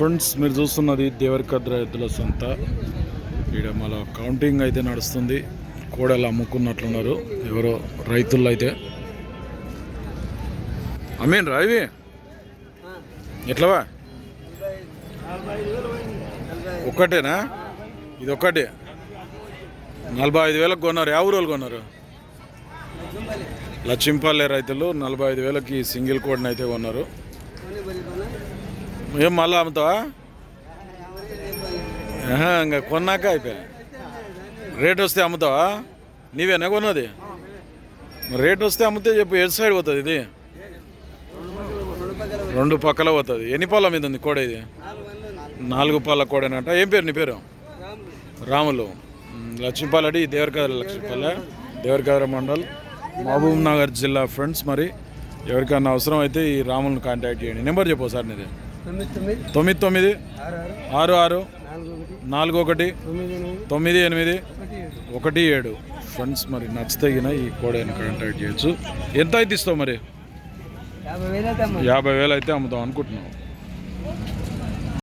Friends మీరు చూస్తున్నది దేవరకద్ర ఎద్దుల సంత. ఈడ మళ్ళీ కౌంటింగ్ అయితే నడుస్తుంది. కోడలు అమ్ముకున్నట్లున్నారు. ఎవరో రైతులు అయితే అమీన్ రా ఇవి. ఎట్లవా? ఒక్కటేనా? ఇది ఒక్కటే నలభై ఐదు వేలకు కొన్నారు. ಯಾವ ఊరోళ్ళు కొన్నారు? లక్ష్మీపల్లె రైతులు నలభై ఐదు వేలకి సింగిల్ కోడ్ని అయితే కొన్నారు. ఏం మళ్ళీ అమ్ముతావా? ఇంకా కొన్నాక అయిపోయా. రేట్ వస్తే అమ్ముతావా? నీవేనా కొన్నది? రేట్ వస్తే అమ్మితే చెప్పు ఎటు సైడ్ పోతుంది ఇది? రెండు పక్కల పోతుంది. ఎన్ని పాల మీద ఉంది కోడ ఇది? నాలుగు పాల కోడనట. ఏం పేరు నీ పేరు? రాములు. లక్ష్మీపాలడి దేవరకద్ర లక్ష్మీపాల దేవరకద్ర మండల్ మహబూబ్ నగర్ జిల్లా ఫ్రెండ్స్ మరి. ఎవరికైనా అవసరం అయితే ఈ రాములను కాంటాక్ట్ చేయండి. నెంబర్ చెప్పు సార్ నీది. తొమ్మిది తొమ్మిది. ఆరు ఆరు. నాలుగు ఒకటి తొమ్మిది ఎనిమిది. ఒకటి ఏడు. ఫ్రెండ్స్ మరి నచ్చితగిన ఈ కోడైన కాంటాక్ట్ చేయొచ్చు. ఎంత అయితే ఇస్తావు మరి? యాభై వేలు అయితే అమ్మ యాభై వేలు అయితే అమ్ముతాం అనుకుంటున్నావు.